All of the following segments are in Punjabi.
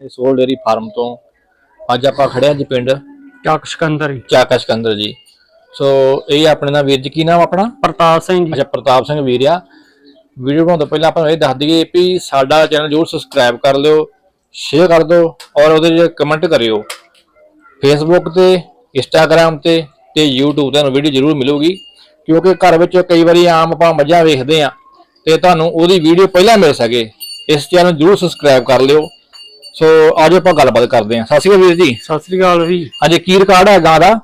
ਸੋਲ ਡੇਰੀ ਫਾਰਮ ਤੋਂ ਅੱਜ ਆਪਾਂ ਖੜੇ ਹਾਂ ਜੀ ਪਿੰਡ ਚੱਕ ਸਿਕੰਦਰ ਜੀ। ਚਾਕਾ ਸਿਕੰਦਰ ਜੀ। ਸੋ ਇਹ ਆਪਣੇ ਨਾਲ ਵੀਰ ਜੀ ਕੀ ਨਾਮ ਆਪਣਾ? ਪ੍ਰਤਾਪ ਸਿੰਘ ਜੀ। ਅੱਛਾ ਪ੍ਰਤਾਪ ਸਿੰਘ ਵੀਰ ਆ। ਵੀਡੀਓ ਬਣਾਉਣ ਤੋਂ ਪਹਿਲਾਂ ਆਪਾਂ ਨੂੰ ਇਹ ਦੱਸ ਦਈਏ ਵੀ ਸਾਡਾ ਚੈਨਲ ਜਰੂਰ ਸਬਸਕ੍ਰਾਈਬ ਕਰ ਲਿਓ ਸ਼ੇਅਰ ਕਰ ਦਿਓ ਔਰ ਉਹਦੇ ਵਿੱਚ ਕਮੈਂਟ ਕਰਿਓ। ਫੇਸਬੁੱਕ ਤੇ ਇੰਸਟਾਗ੍ਰam ਤੇ ਤੇ YouTube ਤੇ ਤੁਹਾਨੂੰ ਵੀਡੀਓ ਜ਼ਰੂਰ ਮਿਲੂਗੀ। ਕਿਉਂਕਿ ਘਰ ਵਿੱਚ ਕਈ ਵਾਰੀ ਆਮ ਆਪਾਂ ਮੱਝਾਂ ਵੇਖਦੇ ਆ ਤੇ ਤੁਹਾਨੂੰ ਉਹਦੀ ਵੀਡੀਓ ਪਹਿਲਾਂ ਮਿਲ ਸਕੇ। ਇਸ ਚੈਨਲ ਜਰੂਰ ਸਬਸਕ੍ਰਾਈਬ ਕਰ ਲਿਓ। ਸੋ ਅੱਜ ਆਪਾਂ ਗੱਲਬਾਤ ਕਰਦੇ ਹਾਂ। ਸਤਿ ਸ਼੍ਰੀ ਅਕਾਲ ਵੀਰ ਜੀ। ਸਤਿ ਸ੍ਰੀ ਅਕਾਲ ਵੀ ਅੱਜ ਕੀ ਰਿਕਾਰਡ ਹੈ ਗਾਂ ਦਾ?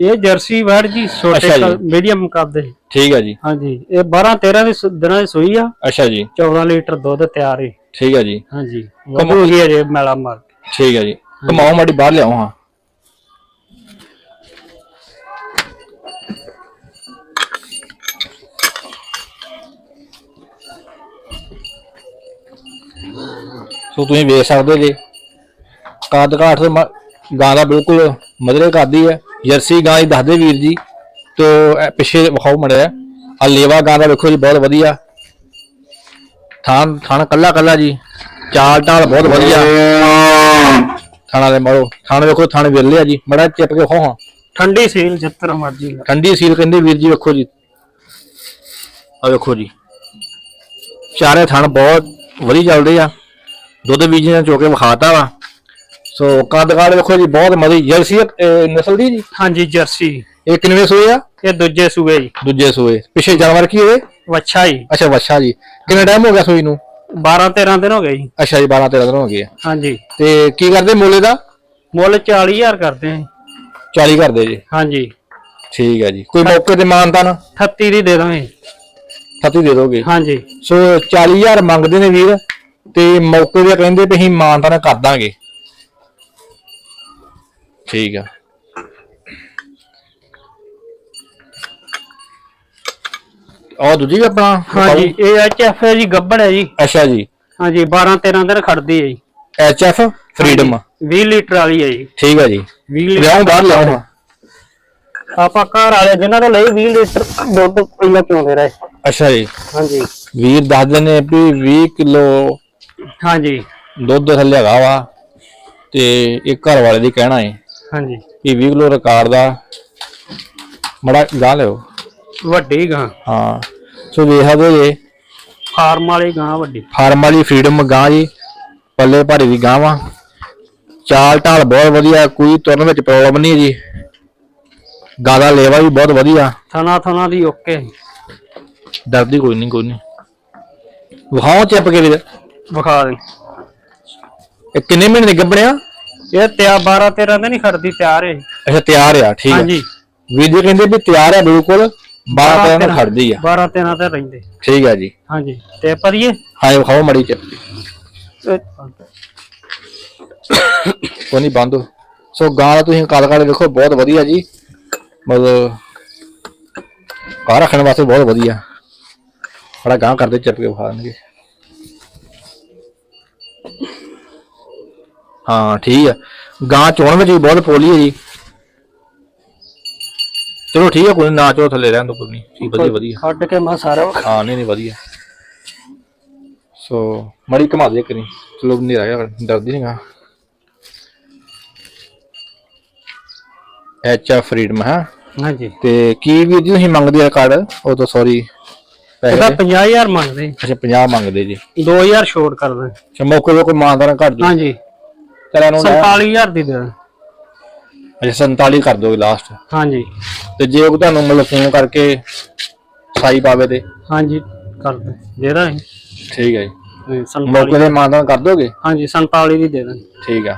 ਇਹ ਜਰਸੀ ਵੈੜ ਜੀ ਛੋਟੇ ਅੱਛਾ ਜੀ। ਮੀਡੀਅਮ ਕੱਦ ਦੇ। ਠੀਕ ਹੈ ਜੀ। ਹਾਂਜੀ। ਇਹ 12 13 ਦੇ ਸ- ਦਿਨਾਂ ਦੀ ਸੂਈ ਆ। ਅੱਛਾ ਜੀ। 14 ਲੀਟਰ ਦੁੱਧ ਤਿਆਰ ਹੈ ਠੀਕ ਹੈ ਜੀ। ਹਾਂਜੀ। ਵਧੂ ਗਈ ਅਜੇ ਮੈਲਾ ਮਾਰ ਕੇ। ਠੀਕ ਹੈ ਜੀ। ਕਮਾਓ ਮਾੜੀ ਬਾਹਰ ਲਿਆਓ ਹਾਂ। ਸੋ ਤੁਸੀਂ ਵੇਖ ਸਕਦੇ ਜੇ। ਕਾਦ ਕਾਠ ਤੇ ਗਾਂ ਦਾ ਬਿਲਕੁਲ ਮਧਰੇ ਕਰਦੀ ਹੈ। ਜਰਸੀ ਗਾਂ ਹੀ ਦੱਸਦੇ ਵੀਰ ਜੀ ਤੋ ਪਿੱਛੇ ਵਿਖਾਓ ਮੜਿਆ ਆ ਲੇਵਾ ਗਾਂ ਦਾ ਵੇਖੋ ਜੀ ਬਹੁਤ ਵਧੀਆ। ਥਾਣ ਥਾਣ ਕੱਲਾ ਕੱਲਾ ਜੀ। ਚਾਲ ਢਾਲ ਬਹੁਤ ਵਧੀਆ। ਥਾਣਾ ਦੇ ਮਾਰੋ। ਥਾਣੇ ਵੇਖੋ ਥਾਣੇ ਵਿਰਲੇ ਆ ਜੀ। ਮੜਾ ਚਿਪ ਕੇ ਹੋ ਹਾਂ। ਠੰਡੀ ਸੀਲ ਜਿੱਤਰ ਮਰਜ਼ੀ। ਠੰਡੀ ਸੀਲ ਕਹਿੰਦੇ ਵੀਰ ਜੀ ਵੇਖੋ ਜੀ। ਆ ਵੇਖੋ ਜੀ। ਚਾਰੇ ਥਣ ਬਹੁਤ ਵਧੀਆ ਚੱਲਦੇ ਆ। ਦੁੱਧ ਬੀਜ ਨੇ ਚੋਕੇ ਵਿਖਾਤਾ ਵਾ। ਸੋ ਕੱਦ ਕਾੜ ਵੇਖੋ ਜੀ ਬਹੁਤ ਮਦੀ ਜਰਸੀ ਨਸਲ ਦੀ ਜੀ? ਹਾਂਜੀ ਜਰਸੀ। ਇਹ ਕਿੰਨੇ ਸੂਏ ਆ? ਇਹ ਦੂਜੇ ਸੂਏ ਜੀ। ਦੂਜੇ ਸੂਏ। ਪਿੱਛੇ ਜਾਨਵਰ ਕੀ ਹੋਏ? ਵੱਛਾ ਜੀ। ਅੱਛਾ ਵੱਛਾ ਜੀ। ਕਿੰਨਾ ਟਾਈਮ ਹੋ ਗਿਆ ਸੂਈ ਨੂੰ? 12 13 ਦਿਨ ਹੋ ਗਏ ਜੀ। ਅੱਛਾ ਜੀ 12 13 ਦਿਨ ਹੋ ਗਏ ਹਾਂਜੀ। ਤੇ ਕੀ ਕਰਦੇ ਮੁੱਲੇ ਦਾ? ਮੁੱਲ 40000 ਕਰਦੇ ਆ। 40 ਕਰਦੇ ਜੀ। ਹਾਂਜੀ। ਠੀਕ ਹੈ ਜੀ। ਕੋਈ ਮੌਕੇ ਤੇ ਮਾਨਤਾ ਨਾ? 38 ਦੀ ਦੇ ਦਾਂਗੇ। ਛੱਤੀ ਦੇ ਦੋਗੇ। ਹਾਂਜੀ। ਸੋ 40000 ਮੰਗਦੇ ਨੇ ਵੀਰ ਤੇ ਮੌਕੇ ਤੇ ਕਹਿੰਦੇ ਵੀ ਅਸੀਂ ਮਾਨਤਾ ਨਾ ਕਰ ਦਾਂਗੇ। ਠੀਕ ਆ। ਉਹ ਦੂਜੀ ਵੀ ਆਪਣਾ ਹਾਂਜੀ ਇਹ ਐਚਐਫ ਹੈ ਜੀ ਗੱਬੜ ਹੈ ਜੀ। ਅੱਛਾ ਜੀ। ਹਾਂਜੀ 12 13 ਦਿਨ ਖੜਦੀ ਹੈ ਜੀ। ਐਚ ਐਫ ਫਰੀडम 20 ਲੀਟਰ ਵਾਲੀ ਹੈ ਜੀ। ਠੀਕ ਆ ਜੀ। 20 ਲੀਟਰ ਲਿਆਉਂ ਬਾਹਰ ਲਿਆਉਂ ਆਪਾਂ ਘਰ ਵਾਲੇ ਜਿਨ੍ਹਾਂ ਨੇ ਲਈ 20 ਲੀਟਰ ਦੁੱਧ ਪਹਿਲਾਂ ਪਿਉਂਦੇ ਰਹੇ। ਅੱਛਾ ਜੀ। ਹਾਂਜੀ। ਵੀਰ ਦੱਸਦੇ ਨੇ ਵੀ 20 ਕਿਲੋ ਹਾਂਜੀ। ਦੁੱਧ ਥੱਲੇ ਹੈਗਾ ਵਾ ਤੇ ਇਹ ਘਰ ਵਾਲੇ ਦੀ ਕਹਿਣਾ ਹੈ ਹਾਂਜੀ। ਵੀ 20 ਕਿਲੋ ਰਿਕਾਰਡ ਦਾ। ਮੜਾ ਗਾ ਲਿਓ। ਵੱਡੀ ਗਾਂ ਹਾਂ। ਸੋ ਵੇਖਦੇ ਜੇ। ਫਾਰਮ ਵਾਲੀ ਗਾਂ ਵੱਡੀ। ਫਾਰਮ ਵਾਲੀ ਫਰੀडम ਗਾਂ ਜੀ। ਪੱਲੇ ਭਾਰੀ ਦੀ ਗਾਂ ਵਾ। ਚਾਲ ਢਾਲ ਬਹੁਤ ਵਧੀਆ। ਕੋਈ ਤੁਰਨ ਵਿੱਚ ਪ੍ਰੋਬਲਮ ਨਹੀਂ ਜੀ। ਗਾਂ ਦਾ ਲੇਵਾ ਵੀ ਬਹੁਤ ਵਧੀਆ। ਥਣਾ ਥਣਾ ਦੀ ਓਕੇ। ਡਰਦੀ ਕੋਈ ਨਹੀਂ ਕੋਈ ਨਹੀਂ। ਵਿਖਾਓ ਚਿੱਪ ਕੇ ਵੀਰ। ਵਿਖਾ ਦੇ। ਇਹ ਕਿੰਨੇ ਮਹੀਨੇ ਦੇ ਗੱਬਣਿਆ ਇਹ ਤਿਆ 12 13 ਦਿਨ ਹੀ ਖੜਦੀ ਤਿਆਰ ਹੈ ਅੱਛਾ ਤਿਆਰ ਆ ਠੀਕ ਆ। ਹਾਂਜੀ। ਵੀਰ ਜੀ ਕਹਿੰਦੇ ਵੀ ਤਿਆਰ ਆ ਬਿਲਕੁਲ 12 ਦਿਨ ਨਾਲ ਖੜਦੀ ਆ। 12 13 ਤੇ ਰਹਿੰਦੇ। ਠੀਕ ਆ ਜੀ। ਹਾਂਜੀ। ਤੇ ਪਰੀਏ ਹਾਂ ਇਹ ਵਿਖਾਓ ਮੜੀ ਚ ਕੋਈ ਨਹੀਂ ਬੰਦ ਸੋ ਗਾਂ ਦਾ ਤੁਸੀਂ ਕਾਲ ਕਾਲ ਵੇਖੋ ਬਹੁਤ ਵਧੀਆ ਜੀ। ਮਤਲਬ ਘਰ ਰੱਖਣ ਵਾਸਤੇ ਬਹੁਤ ਵਧੀਆ। ਬੜਾ ਗਾਂ ਕਰਦੇ ਚਿਪ ਕੇ ਵਿਖਾ ਹਾਂ ਠੀਕ ਆ। ਗਾਂ ਚੋਣ ਵਿੱਚ ਵੀ ਬਹੁਤ ਪੋਲੀ ਹੈ ਜੀ। ਚਲੋ ਠੀਕ ਆ ਕੋਈ ਨੀ, ਨਾ ਚੋ ਥੱਲੇ ਰਹਿਣ ਦੋ ਕੋਈ ਨਹੀਂ। ਠੀਕ ਵਧੀਆ ਵਧੀਆ। ਕੱਢ ਕੇ ਮੈਂ ਸਾਰਾ ਹਾਂ ਨਹੀਂ ਨਹੀਂ ਵਧੀਆ। ਸੋ ਮੜੀ ਘਮਾ ਦੇ ਕਰੀ ਚਲੋ ਨਹੀਂ ਰਹਿ ਗਿਆ ਡਰਦੀ ਨਹੀਂ ਗਾ। ਐਚ ਆ ਫਰੀडम ਹੈ? ਹਾਂਜੀ। ਤੇ ਕੀ ਵੀ ਜੀ ਤੁਸੀਂ ਮੰਗਦੇ ਆ ਕਾਰਡ ਉਹ ਤਾਂ ਸੌਰੀ ਇਹਦਾ ਪੈਸੇ 50000 ਮੰਗਦੇ। ਅੱਛਾ 50 ਮੰਗਦੇ ਜੀ। 2000 ਛੋੜ ਕਰ ਦੇ ਅੱਛਾ ਮੌਕੇ ਕੋਈ ਮਾਨਦਾਰ ਘੱਟ ਜੀ ਹਾਂਜੀ। ਚਲ ਇਹਨੂੰ ਲੈ- 47000 ਦੀ ਦੇ ਦਾਂ। ਅੱਛਾ 47 ਕਰ ਦੋਗੇ ਲਾਸਟ ਹਾਂਜੀ। ਤੇ ਜੇ ਉਹ ਤੁਹਾਨੂੰ ਮਤਲਬ ਫੋਨ ਕਰਕੇ ਸਾਈ ਪਾਵੇ ਤੇ? ਹਾਂਜੀ ਕਰ ਦੇ ਦੇ ਦਾਂ ਠੀਕ ਹੈ ਜੀ। 47 ਮੌਕੇ ਤੇ ਮਾਨਦਾਰ ਕਰ ਦੋਗੇ? ਹਾਂਜੀ 47 ਦੀ ਦੇ ਦਾਂ ਠੀਕ ਆ।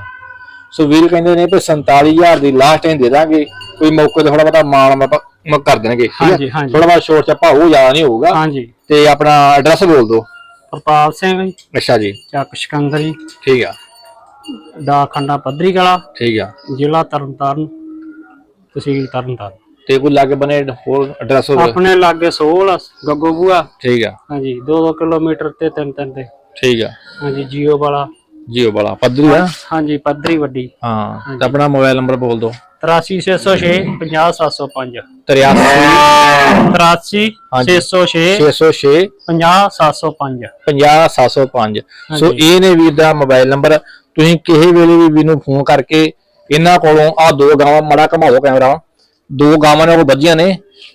ਸੋ ਵੀਰ ਕਹਿੰਦੇ ਨੇ ਵੀ 47000 ਦੀ ਲਾਸਟ ਹੀ ਦੇ ਦਾਂਗੇ। ਕੋਈ ਮੌਕੇ ਤੇ ਥੋੜਾ ਬਹੁਤਾ ਮਾਲ ਮ ਕਰ ਦੇਣਗੇ ਹਾਂਜੀ, ਹਾਂਜੀ। ਥੋੜਾ ਬਹੁਤ ਸ਼ੋਰ ਚੱਪਾ ਹੋ ਜ਼ਿਆਦਾ ਨਹੀਂ ਹੋਊਗਾ। ਹਾਂਜੀ। ਤੇ ਆਪਣਾ ਐਡਰੈਸ ਬੋਲ ਦਿਓ। ਪ੍ਰਤਾਪ ਸਿੰਘ ਜੀ। ਅੱਛਾ ਜੀ। ਚੱਕ ਸਿਕੰਦਰ ਜੀ। ਠੀਕ ਆ। ਡਾਕਖੰਡਾ ਪੱਧਰੀ ਕਲਾ ਠੀਕ ਆ। ਜ਼ਿਲ੍ਹਾ ਤਰਨਤਾਰਨ ਤਹਿਸੀਲ ਤਰਨਤਾਰਨ। ਤੇ ਕੋਈ ਲਾਗੇ ਬਨੇ ਹੋਰ ਐਡਰੈਸ ਹੋਵੇ? ਆਪਣੇ ਲਾਗੇ ਸੋਲ ਗੱਗੋ ਬੂਆ। ਠੀਕ ਆ। ਹਾਂਜੀ 2-2 ਕਿਲੋਮੀਟਰ ਤੇ ਤਿੰਨ ਤਿੰਨ ਤੇ। ਠੀਕ ਆ। ਹਾਂਜੀ ਜੀਓ ਵਾਲਾ। ਜੀਓ ਵਾਲਾ ਪੱਧਰੀ ਆ? ਹਾਂਜੀ ਪੱਧਰੀ ਵੱਡੀ। ਹਾਂ ਤੇ ਆਪਣਾ ਮੋਬਾਈਲ ਨੰਬਰ ਬੋਲ ਦਿਓ। 83606 50705 83 83 ਹਾਂਜੀ। 606 606 50705 50705 ਸੋ। ਇਹ ਨੇ ਵੀਰ ਦਾ ਮੋਬਾਈਲ ਨੰਬਰ। ਤੁਸੀਂ ਕਿਸੇ ਵੇਲੇ ਵੀ ਵੀਰ ਨੂੰ ਫੋਨ ਕਰਕੇ ਇਹਨਾਂ ਕੋਲੋਂ ਆ ਦੋ ਗਾਵਾਂ ਮੜਾ ਘਮਾਓ ਕੈਮਰਾ। ਦੋ ਗਾਵਾਂ ਨੇ ਉਹ ਵੱਜੀਆਂ ਨੇ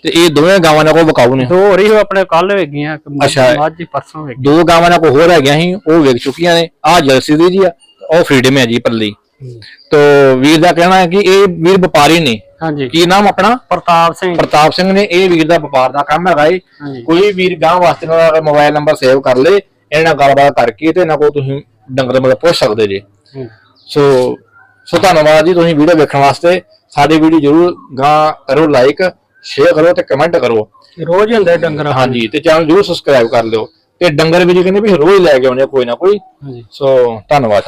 ਤੇ ਇਹ ਦੋਵੇਂ ਗਾਵਾਂ ਨੇ ਕੋਲ ਵਿਕਾਊ ਨੇ। ਦੋ ਹੋ ਰਹੀ ਉਹ ਆਪਣੇ ਕੱਲ ਵੇਗੀਆਂ ਅੱਛਾ। ਹੀ ਪਰਸੋਂ ਵੇਗੀ ਦੋ ਗਾਵਾਂ ਨਾਲ ਕੋਈ ਹੋਰ ਹੈਗੀਆਂ ਸੀ ਉਹ ਵਿਕ ਚੁੱਕੀਆਂ ਨੇ। ਆ ਜਰਸੀ ਦੀ ਜੀ ਆ ਉਹ ਫਰੀडम ਹੈ ਜੀ ਪੱਲੀ। ਤੋ ਵੀਰ ਦਾ ਕਹਿਣਾ ਹੈ ਕਿ ਇਹ ਵੀਰ ਵਪਾਰੀ ਨੇ। ਹਾਂਜੀ। ਕੀ ਨਾਮ ਆਪਣਾ? ਪ੍ਰਤਾਪ ਸਿੰਘ। ਪ੍ਰਤਾਪ ਸਿੰਘ ਨੇ ਇਹ ਵੀਰ ਦਾ ਵਪਾਰ ਦਾ ਕੰਮ ਹੈਗਾ ਏ। ਕੋਈ ਵੀਰ ਗਾਂ ਵਾਸਤੇ ਦਾ ਮੋਬਾਈਲ ਨੰਬਰ ਸੇਵ ਕਰ ਲੇ ਇਹਨਾਂ ਨਾਲ ਗੱਲਬਾਤ ਕਰਕੇ ਤੇ ਇਹਨਾਂ ਕੋਲ ਤੁਸੀਂ ਡੰਗਰ ਮਤਲਬ ਪੁੱਛ ਸਕਦੇ ਜੇ। ਸੋ ਸੋ ਧੰਨਵਾਦ ਜੀ ਤੁਸੀਂ ਵੀਡੀਓ ਵੇਖਣ ਵਾਸਤੇ। ਸਾਡੀ ਵੀਡੀਓ ਜਰੂਰ ਗਾਂ ਕਰੋ ਲਾਈਕ ਸ਼ੇਅਰ ਕਰੋ ਤੇ ਕਮੈਂਟ ਕਰੋ। ਰੋਜ਼ ਹੁੰਦੇ ਡੰਗਰ ਹਾਂਜੀ ਤੇ ਚੈਨਲ ਜਰੂਰ ਸਬਸਕ੍ਰਾਈਬ ਕਰ ਲਿਓ। ਤੇ ਡੰਗਰ ਵੀ ਜੀ ਕਹਿੰਦੇ ਵੀ ਰੋਜ਼ ਲੈ ਕੇ ਆਉਂਦੇ ਕੋਈ ਨਾ ਕੋਈ। ਸੋ ਧੰਨਵਾਦ